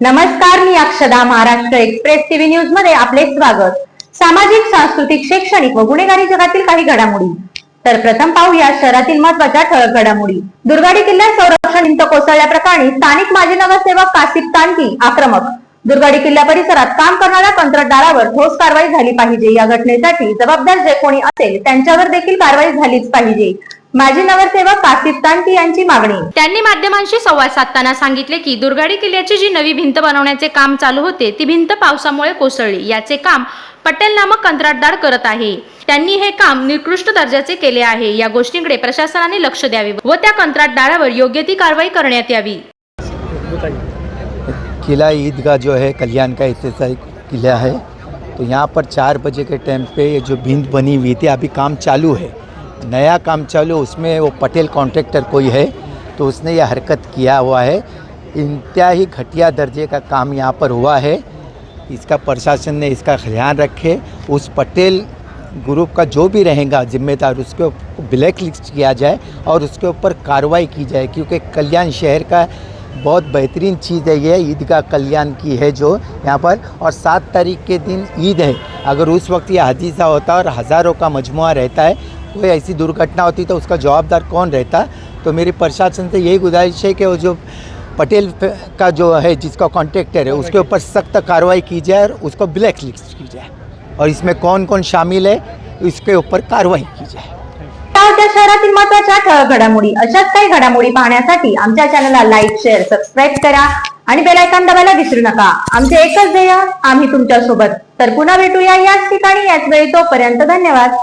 नमस्कार मी अक्षदा Maharashtra express TV न्यूजमध्ये आपले स्वागत. सामाजिक सांस्कृतिक शैक्षणिक व गुन्हेगारी जगातील काही घडामोडी. तर प्रथम पाहूया शहरातील महत्त्वाच्या ठळक घडामोडी. दुर्गाडी किल्ल्यात संरक्षण भिंत कोसळल्याप्रकरणी स्थानिक माजी नगरसेवक कासिफ तानकी आक्रमक. दुर्गाडी किल्ला परिसरात काम करणाऱ्या कंत्राटदारावर ठोस कारवाई झाली पाहिजे. या घटनेसाठी जबाबदार जे कोणी असेल त्यांच्यावर देखील कारवाई झालीच पाहिजे. माजी नगरसेवक कासिफ तानकी यांची मागणी. त्यांनी माध्यमांशी संवाद साधताना सांगितले की दुर्गाडी किल्ल्याची जी नवी भिंत बनवण्याचे काम चालू होते ती भिंत पावसामुळे कोसळली. याचे काम पटेल नामक कंत्राटदार करत आहे. त्यांनी हे काम निकृष्ट दर्जाचे केले आहे. या गोष्टींकडे प्रशासनाने लक्ष द्यावे व त्या कंत्राटदारावर योग्य ती कारवाई करण्यात यावी. किला ईदगाह जो है कल्याण का ऐतिहासिक किला है तो यहाँ पर चार बजे के टाइम पे ये जो भिंत बनी हुई थी अभी काम चालू है। नया काम चालू, उसमें वो पटेल कॉन्ट्रैक्टर कोई है तो उसने ये हरकत किया हुआ है। इंतहा ही घटिया दर्जे का काम यहाँ पर हुआ है। इसका प्रशासन ने इसका ध्यान रखे। उस पटेल ग्रुप का जो भी रहेगा, जिम्मेदार, उसके ब्लैक लिस्ट किया जाए और उसके ऊपर कार्रवाई की जाए, क्योंकि कल्याण शहर का बहुत बेहतरीन चीज़ है ये, ईदगाह कल्याण की है जो यहाँ पर। और सात तारीख के दिन ईद है। अगर उस वक्त ये हदीसा होता और हज़ारों का मजमु रहता है कोई ऐसी दुर्घटना होती तो उसका जवाबदार कौन रहता? तो मेरी प्रशासन से यही गुजारिश है कि वो जो पटेल का जो है जिसका कॉन्ट्रैक्टर है उसके ऊपर सख्त कार्रवाई की जाए और उसको ब्लैक लिस्ट की जाए। और इसमें कौन कौन शामिल है इसके ऊपर कार्रवाई की जाए। शहरातील महत्त्वाच्या ठळक घडामोडी अशाच काही घडामोडी पाहण्यासाठी आमच्या चॅनलला लाईक शेअर सबस्क्राईब करा आणि बेल आयकॉन दाबायला विसरू नका. आमचे एकच ध्येय आम्ही तुमच्यासोबत तर पुन्हा भेटूया याच ठिकाणी याच वेळी तोपर्यंत धन्यवाद.